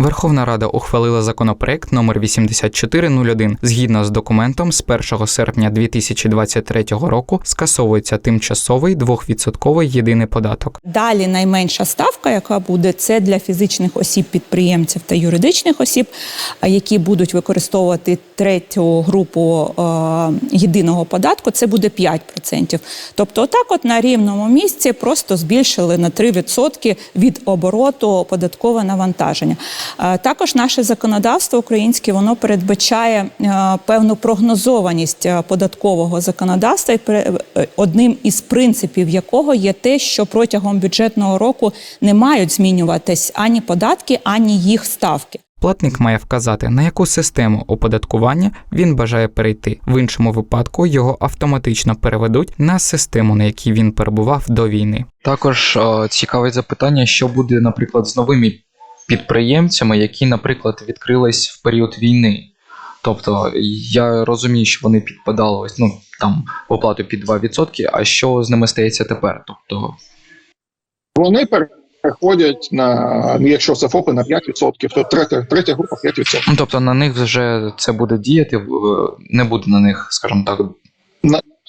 Верховна Рада ухвалила законопроект номер 8401. Згідно з документом, з 1 серпня 2023 року скасовується тимчасовий двохвідсотковий єдиний податок. Далі найменша ставка, яка буде, це для фізичних осіб, підприємців та юридичних осіб, які будуть використовувати третю групу єдиного податку. Це буде 5%. Тобто, отак, от на рівному місці просто збільшили на 3% від обороту податкове навантаження. Е, Також наше законодавство українське воно передбачає е, певну прогнозованість е, податкового законодавства, одним із принципів якого є те, що протягом бюджетного року не мають змінюватись ані податки, ані їх ставки. Платник має вказати, на яку систему оподаткування він бажає перейти. В іншому випадку його автоматично переведуть на систему, на якій він перебував до війни. Також е, цікаве запитання, що буде, наприклад, з новими підприємцями, які, наприклад, відкрились в період війни. Тобто, я розумію, що вони підпадали ось, ну, там, в оплату під 2%, а що з ними стається тепер? Тобто, Вони переходять на, якщо це ФОПи, на 5%, то третя, третя група 5%. ну, тобто на них вже це буде діяти, не буде на них, скажімо так.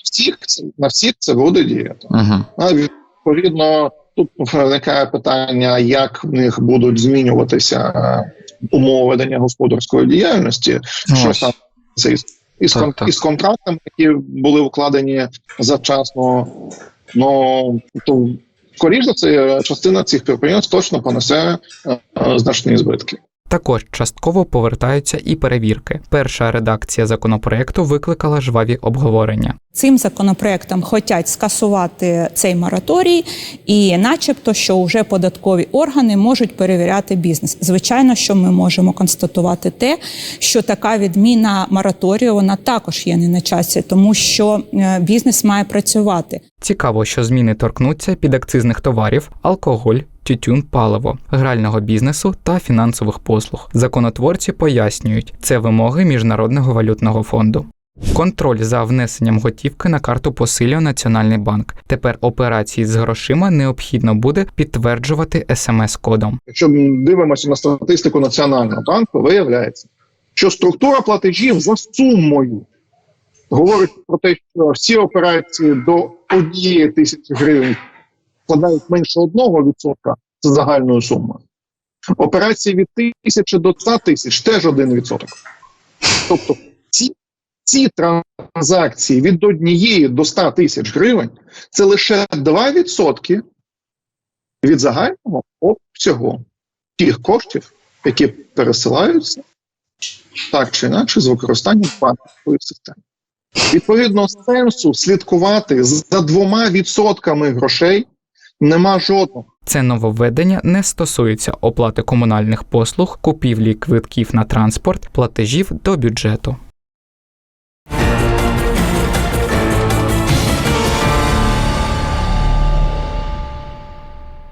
Всіх, на всіх це буде діяти. Угу. А відповідно, тут виникає питання, як в них будуть змінюватися е, умови ведення господарської діяльності, що Ось. саме це із, із, Так, кон- так. із контрактами, які були укладені завчасно. Ну то скоріш за це, частина цих підприємств точно понесе е, е, значні збитки. Також частково повертаються і перевірки. Перша редакція законопроекту викликала жваві обговорення. Цим законопроектом хочуть скасувати цей мораторій, і, начебто, що вже податкові органи можуть перевіряти бізнес. Звичайно, що ми можемо констатувати те, що така відміна мораторію вона також є не на часі, тому що е, бізнес має працювати. Цікаво, що зміни торкнуться підакцизних товарів, алкоголь, тютюн, паливо, грального бізнесу та фінансових послуг. Законотворці пояснюють, це вимоги Міжнародного валютного фонду. Контроль за внесенням готівки на карту посилює Національний банк. Тепер операції з грошима необхідно буде підтверджувати смс-кодом. Якщо дивимося на статистику Національного банку, виявляється, що структура платежів за сумою говорить про те, що всі операції до однієї тисячі гривень складають менше одного відсотка з загальної суми. Операції від тисячі до 100 тисяч теж один відсоток. Тобто ці, ці транзакції від однієї до 100 тисяч гривень це лише 2 відсотки від загального обсягу тих коштів, які пересилаються так чи інакше з використанням банкової системи. Відповідно, сенсу слідкувати за двома відсотками грошей Нема жодного. Це нововведення не стосується оплати комунальних послуг, купівлі квитків на транспорт, платежів до бюджету.